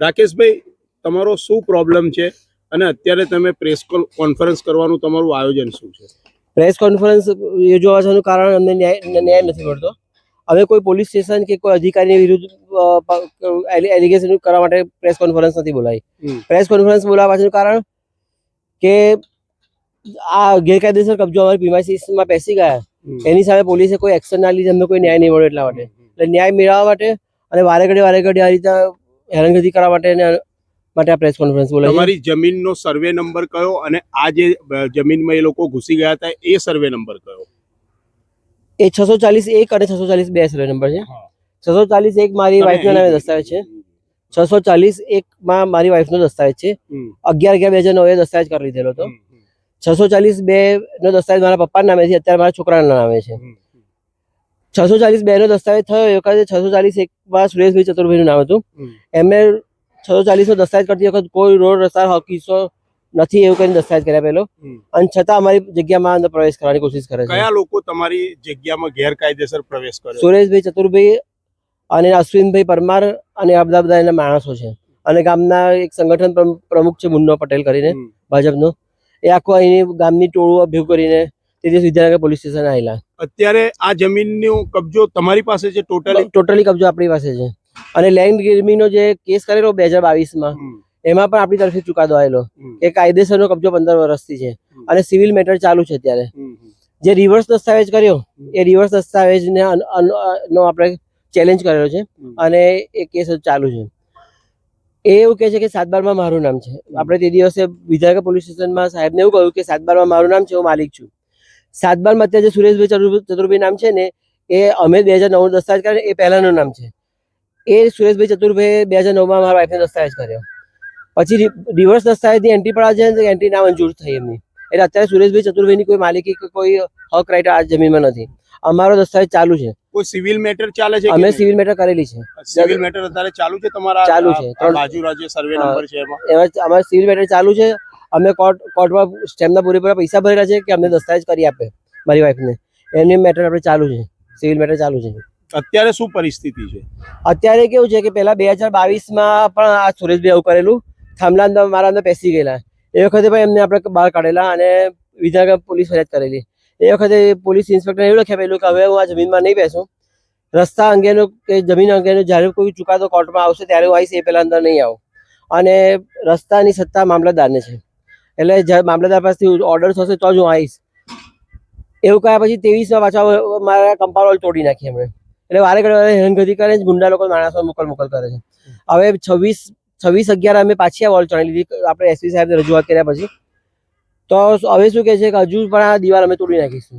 રાકેશભાઈ તમારો શું પ્રોબ્લેમ છે? અને અત્યારે તમે પ્રેસ કોન્ફરન્સ કરવાનું તમારું આયોજન શું છે? પ્રેસ કોન્ફરન્સ યોજવા જવાનું કારણ અમને ન્યાય ન્યાય નથી મળતો. હવે કોઈ પોલીસ સ્ટેશન કે કોઈ અધિકારીની વિરુદ્ધ એલિગેશન કરવા માટે પ્રેસ કોન્ફરન્સ નથી બોલાવી પ્રેસ કોન્ફરન્સ બોલાવવા પાછળનું કારણ કે આ ગેરકાયદેસર કબજો અમારી પીમાસીમાં બેસી ગયા. એની સામે પોલીસે કોઈ એક્શન ના લીધી અમને કોઈ ન્યાય નહીં મળ્યો એટલા માટે. એટલે ન્યાય મેળવવા માટે અને વારે ઘડી વારે ઘડી આ રીતે હેરાનગતિ કરવા માટે ને માટે આ પ્રેસ કોન્ફરન્સ બોલાવી તમારી જમીનનો સર્વે નંબર કયો અને આ જે જમીનમાં એ લોકો ઘૂસી ગયા હતા એ સર્વે નંબર કયો? એ છસો ચાલીસ એક અને છસો ચાલીસ બે સર્વે નંબર છે. છસો ચાલીસ એક મારી વાઈફના નામે દસ્તાવેજ છે. છસો ચાલીસ એક માં મારી વાઈફનો દસ્તાવેજ છે. અગિયાર અગિયાર બે હજાર નવે દસ્તાવેજ કરી લીધેલો હતો. છસો ચાલીસ બે નો દસ્તાવેજ મારા પપ્પાના નામે છે અત્યારે મારા છોકરાના નામે છે. છસો ચાલીસ બે નો દસ્તાવેજ થયો એ વખતે છસો ચાલીસ એક માં સુરેશભાઈ ચતુરભાઈનું નામ હતું. એમને છસો ચાલીસ નો દસ્તાવેજ કરતી વખત કોઈ રોડ રસ્તા કિસ્સો નથી એવું કરીને દસ્તાવેજ કર્યા પેલો અને છતાં અમારી જગ્યામાં અંદર પ્રવેશ કરવાની કોશિશ કરે છે. કયા લોકો તમારી જગ્યામાં ગેરકાયદેસર પ્રવેશ કરે સુરેશભાઈ ચતુરભાઈ અને અશ્વિનભાઈ પરમાર અને આ બધા બધા એના માણસો છે. અને ગામના એક સંગઠન પ્રમ- પ્રમુખ છે મુન્નો પટેલ કરીને ભાજપનો. એ આખો અહીંની ગામની ટોળું ભેગું કરીને તે દિવસ વિદ્યાનગર પોલીસ સ્ટેશન આવેલા. અત્યારે આ જમીનનો કબજો તમારી પાસે છે ટોટલી ટોટલી કબજો આપણી પાસે છે. અને લેન્ડ ગ્રીમિંગનો જે કેસ કરેલો બે હજાર બાવીસમાં એમાં પણ આપણી તરફથી ચુકાદો આવેલો કે કાયદેસરનો કબજો પંદર વર્ષથી છે. અને સિવિલ મેટર ચાલુ છે અત્યારે. જે રિવર્સ દસ્તાવેજ કર્યો એ રિવર્સ દસ્તાવેજને નો આપણે ચેલેન્જ કરેલો છે અને એ કેસ ચાલુ છે. એ એવું કહે છે કે સાતબારમાં મારું નામ છે. આપણે તે દિવસે વિધાયક પોલીસ સ્ટેશનમાં સાહેબને એવું કહ્યું કે સાતબારમાં મારું નામ છે હું માલિક છું. સાતબારમાં અત્યારે જે સુરેશભાઈ ચતુર્ભાઈ નામ છે ને એ અમે બે હજાર નવ દસ્તાવેજ કરે એ પહેલાનું નામ છે. એ સુરેશભાઈ ચતુર્ભાઈ બે હજાર નવમાં મારા વાઈફને દસ્તાવેજ કર્યો. પછી રિવર્સ દસ્તાવેજની એન્ટ્રી પડા છે એન્ટ્રી ના મંજૂર થઈ એમની. એટલે અત્યારે સુરેશભાઈ ચતુર્વેદીની કોઈ માલિકી કે કોઈ હક રાઇટ આ જમીનમાં નથી. અમારો દસ્તાવેજ ચાલુ છે. કોઈ સિવિલ મેટર ચાલે છે અમે સિવિલ મેટર કરેલી છે. સિવિલ મેટર અત્યારે ચાલુ છે તમારા ચાલુ છે. ત્રણ- બાજુ રાજ્ય સર્વે નંબર છે એમાં? એમાં અમારે સિવિલ મેટર ચાલુ છે. અમે કોર્ટ કોર્ટમાં સ્ટેમ્પના પૂરેપૂરા પૈસા ભરેલા છે કે અમને દસ્તાવેજ કરી આપે મારી વાઈફને? એની મેટર આપણે ચાલુ છે સિવિલ મેટર ચાલુ છે. અત્યારે શું પરિસ્થિતિ છે? અત્યારે કેવું છે કે પહેલા બે હજાર બાવીસમાં પણ આ સુરેશભાઈ આવું કરેલું. થાંભલા અંદર મારા અંદર પેસી ગયેલા. એ વખતે પણ એમને આપણે બહાર કાઢેલા અને વિધાનગર પોલીસ ફરિયાદ કરેલી. એ વખતે પોલીસ ઇન્સ્પેક્ટર એવું લખ્યા પેલું કે હવે હું આ જમીનમાં નહીં બેસું. રસ્તા અંગેનો કે જમીન અંગેનો જ્યારે કોઈ ચુકાદો કોર્ટમાં આવશે ત્યારે હું આવીશ એ પહેલાં અંદર નહીં આવું. અને રસ્તાની સત્તા મામલતદારને છે. એટલે મામલતદાર પાસેથી ઓર્ડર થશે તો જ હું આવીશ. એવું કહ્યા પછી ત્રેવીસમાં પાછા મારા કંપાઉન્ડ તોડી નાખી એમણે. એટલે વારે ઘડે હેરાનગતિ કરે છે, ગુંડા લોકો માણસો મોકલ મોકલ કરે છે. હવે છવ્વીસ છવ્વીસ અગિયાર અમે પાછી આ વોલ ચણી લીધી. આપણે એસપી સાહેબને રજૂઆત કર્યા પછી. તો હવે શું કહે છે કે હજુ પણ આ દિવાલ અમે તોડી નાખીશું.